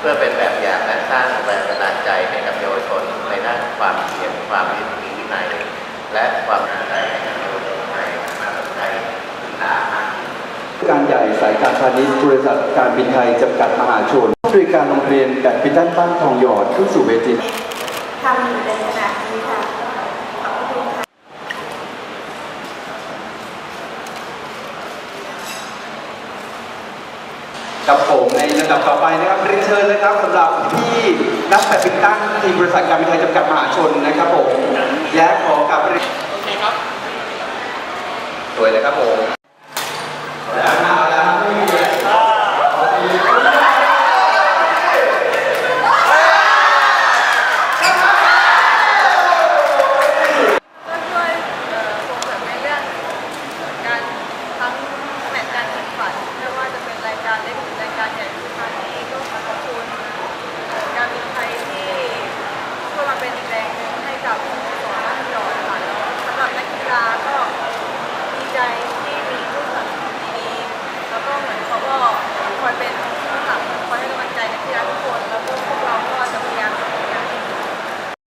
เพื่อเป็นแบบอย่างและสร้างแรงบันดาลใจให้กับเยาวชนในด้านความเพียรความมีวินัยและความตั้ใจให้การเยาวชนในการสนใกาการใหญ่สายการพาณิชย์บริษัทการบินไทยจำกัดมหาชนบริการโรงเรียนแบบพิทันบ้านทองหยอดขึ้นสู่เวทีทำอยู่ในขณะนี้ค่ะ กับผมในลำดับต่อไปนะครับเรียนเชิญเลยครับสำหรับพี่นักแบดมินตันทีมบริษัทการบินไทยจำกัดมหาชนนะครับผมและขอกราบเรียนโอเคครับสวยเลยครับผม about